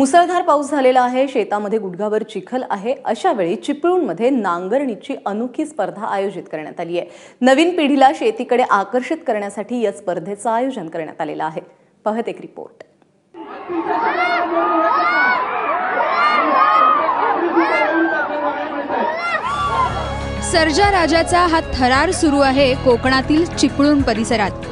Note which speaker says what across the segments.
Speaker 1: मुसळधार पाऊस झालेला आहे शेतामध्ये गुडघावर चिखल आहे अशा वेळी चिपळूणमध्ये नांगरणीची अनोखी स्पर्धा आयोजित करण्यात आली आहे. नवीन पिढीला शेतीकडे आकर्षित करण्यासाठी या स्पर्धेचं आयोजन करण्यात आलेलं आहे. पहत एक रिपोर्ट.
Speaker 2: सर्जा राजाचा हा थरार सुरू आहे कोकणातील चिपळूण परिसरात.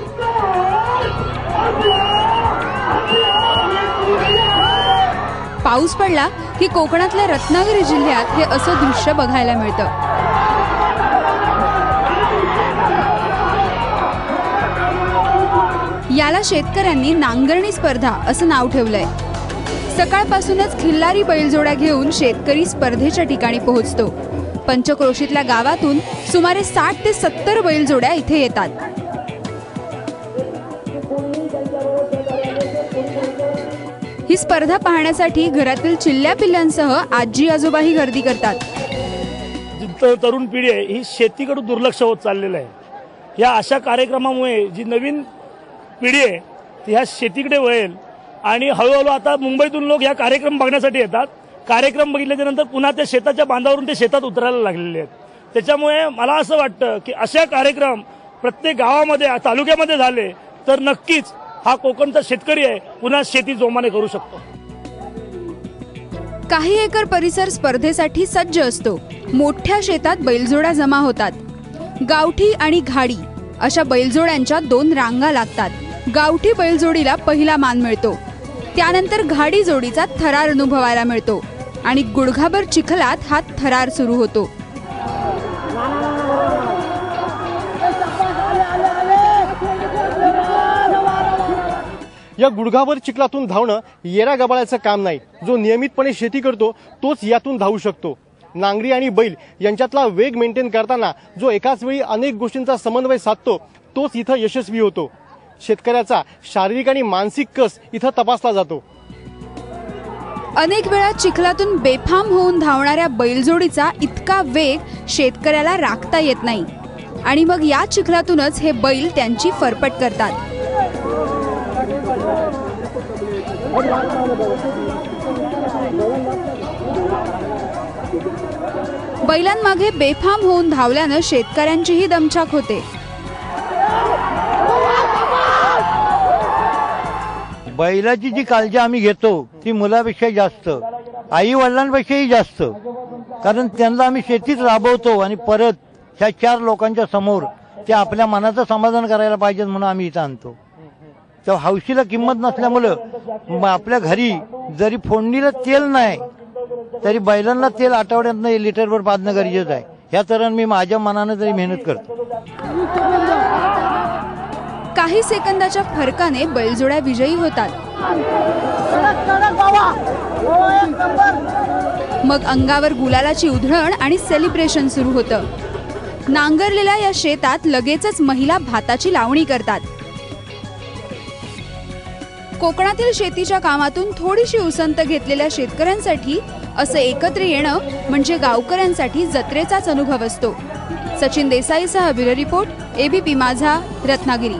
Speaker 2: पाऊस पडला की कोकणातल्या रत्नागिरी जिल्ह्यात हे असं दृश्य बघायला मिळतं. याला शेतकऱ्यांनी नांगरणी स्पर्धा असं नाव ठेवलंय. सकाळपासूनच खिल्लारी बैलजोड्या घेऊन शेतकरी स्पर्धेच्या ठिकाणी पोहोचतो. पंचक्रोशीतल्या गावातून सुमारे साठ ते सत्तर बैलजोड्या इथे येतात. ही स्पर्धा पाहण्यासाठी घरातील चिल्ल्या पिल्ल्यांसह आजी आजोबाही गर्दी करतात.
Speaker 3: जी तरुण पिढी आहे ही शेतीकडे दुर्लक्ष होत चाललेलं आहे. या अशा कार्यक्रमामुळे जी नवीन पिढी आहे ती ह्या शेतीकडे वळेल. आणि हळूहळू आता मुंबईतून लोक या कार्यक्रम बघण्यासाठी येतात. कार्यक्रम बघितल्याच्या नंतर पुन्हा त्या शेताच्या बांधावरून ते शेतात उतरायला लागलेले आहेत. त्याच्यामुळे मला असं वाटतं की अशा कार्यक्रम प्रत्येक गावामध्ये तालुक्यामध्ये झाले तर नक्कीच हा कोकणचा शेतकरी आहे पुन्हा शेती जोमाने करू शकतो.
Speaker 2: काही एकर परिसर स्पर्धेसाठी सज्ज असतो. मोठ्या शेतात बैलजोड्या जमा होतात. गावठी आणि घाडी अशा बैलजोड्यांच्या दोन रांगा लागतात. गावठी बैलजोडीला पहिला मान मिळतो. त्यानंतर घाडी जोडीचा थरार अनुभवायला मिळतो आणि गुडघाभर चिखलात हा थरार सुरू होतो.
Speaker 4: या गुडघाभर चिखलातून धावणं येरा गबाळ्याचं काम नाही. जो नियमितपणे शेती करतो तोच यातून धावू शकतो. नांगरी आणि बैल यांच्यातला वेग मेंटेन करताना जो एकाच वेळी अनेक गोष्टींचा समन्वय साधतो तोच इथं यशस्वी होतो. शेतकऱ्याचा शारीरिक आणि मानसिक कस इथं तपासला जातो.
Speaker 2: अनेक वेळा चिखलातून बेफाम होऊन धावणाऱ्या बैलजोडीचा इतका वेग शेतकऱ्याला राखता येत नाही. आणि मग या चिखलातूनच हे बैल त्यांची फरफट करतात. बैलांमागे बेफाम होऊन धावल्यानं शेतकऱ्यांचीही दमछाक होते.
Speaker 5: बैलाची जी काळजी आम्ही घेतो ती मुलापेक्षा जास्त आई वडिलांपेक्षाही जास्त. कारण त्यांना आम्ही शेतीत राबवतो आणि परत ह्या चार लोकांच्या समोर ते आपल्या मनाचं समाधान करायला पाहिजे म्हणून आम्ही इथं आणतो. तर हौशीला किंमत नसल्यामुळं आपल्या घरी जरी फोडणीला तेल नाही तरी बैलांना तेल आठवड्यात नाही लिटरभर पाजणं गरजेचं आहे. ह्या तऱ्हेनं मी माझ्या मनानं तरी मेहनत करतो.
Speaker 2: काही सेकंदाच्या फरकाने बैलजोड्या विजयी होतात. मग अंगावर गुलालाची उधळण आणि सेलिब्रेशन सुरू होतं. नांगरलेल्या या शेतात लगेचच महिला भाताची लावणी करतात. कोकणातील शेतीच्या कामातून थोडीशी उसंत घेतलेल्या शेतकऱ्यांसाठी असं एकत्र येणं म्हणजे गावकऱ्यांसाठी जत्रेचाच अनुभव असतो. Sachin देसाईसह bureau report ABP Majha Ratnagiri.